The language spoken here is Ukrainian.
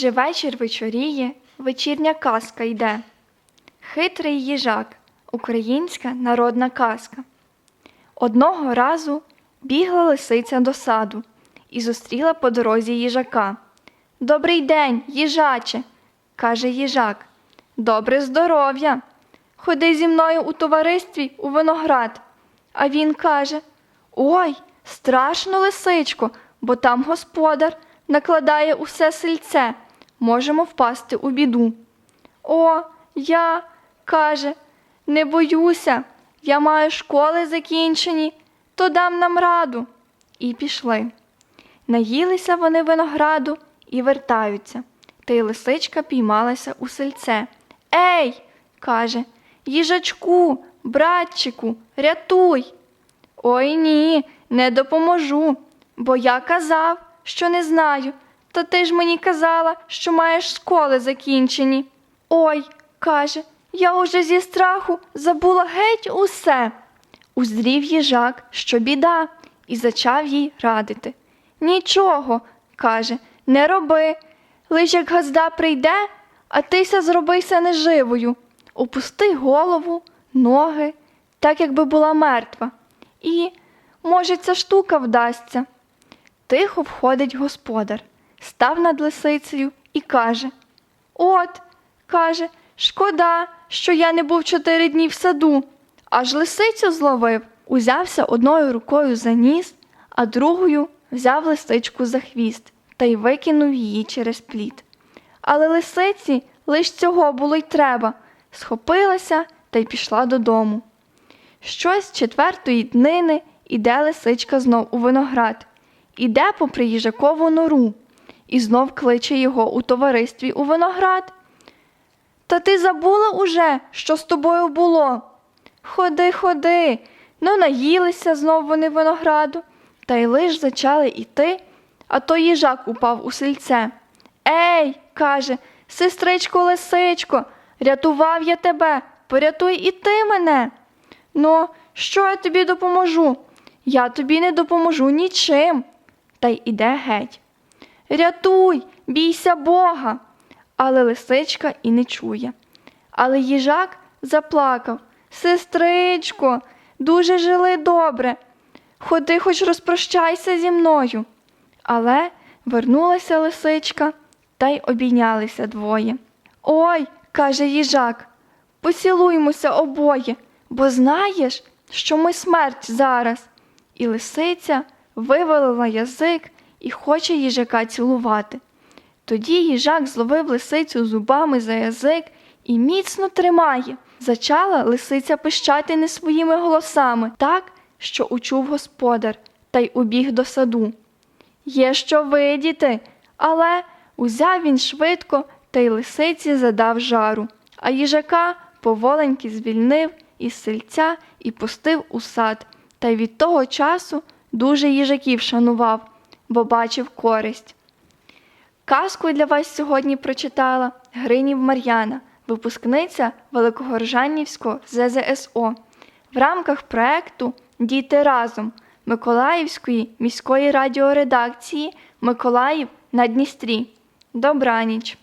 Вже вечір вечоріє, вечірня казка йде. Хитрий їжак, українська народна казка. Одного разу бігла лисиця до саду і зустріла по дорозі їжака. Добрий день, їжаче, каже їжак. Добре здоров'я. Ходи зі мною у товаристві у виноград. А він каже: Ой, страшно, лисичко, бо там господар накладає усе сельце. Можемо впасти у біду. О, я, каже, не боюся, я маю школи закінчені, то дам нам раду. І пішли. Наїлися вони винограду і вертаються. Та й лисичка піймалася у сельце. Ей, каже, їжачку, братчику, рятуй. Ой ні, не допоможу, бо я казав, що не знаю. Та ти ж мені казала, що маєш школи закінчені. Ой, каже, я уже зі страху забула геть усе. Узрів їжак, що біда, і зачав їй радити. Нічого, каже, не роби. Лиш як газда прийде, а тися зробися неживою. Опусти голову, ноги, так якби була мертва. І, може, ця штука вдасться. Тихо входить господар, став над лисицею і каже: От, каже, шкода, що я не був чотири дні в саду. Аж лисицю зловив, узявся одною рукою за ніс, а другою взяв лисичку за хвіст та й викинув її через плід. Але лисиці лиш цього було й треба, схопилася та й пішла додому. Щось четвертої днини іде лисичка знов у виноград, іде попри їжакову нору і знов кличе його у товаристві у виноград. Та ти забула уже, що з тобою було? Ходи, ходи. Ну, наїлися знов вони винограду, та й лиш зачали іти, а то їжак упав у сельце. Ей, каже, сестричко лисичко, рятував я тебе, порятуй і ти мене. Ну, що я тобі допоможу? Я тобі не допоможу нічим. Та й іде геть. Рятуй, бійся Бога. Але лисичка і не чує. Але їжак заплакав. Сестричко, дуже жили добре. Ходи, хоч розпрощайся зі мною. Але вернулася лисичка та й обійнялися двоє. Ой, каже їжак, поцілуймося обоє, бо знаєш, що ми смерть зараз. І лисиця вивалила язик і хоче їжака цілувати. Тоді їжак зловив лисицю зубами за язик і міцно тримає. Зачала лисиця пищати не своїми голосами, так, що учув господар, та й убіг до саду. Є що видіти, але узяв він швидко та й лисиці задав жару, а їжака поволеньки звільнив із сельця і пустив у сад, та й від того часу дуже їжаків шанував, бо бачив користь. Казку для вас сьогодні прочитала Гринів Мар'яна, випускниця Великогоржанівського ЗЗСО в рамках проекту Діти разом Миколаївської міської радіоредакції Миколаїв на Дністрі. Добраніч!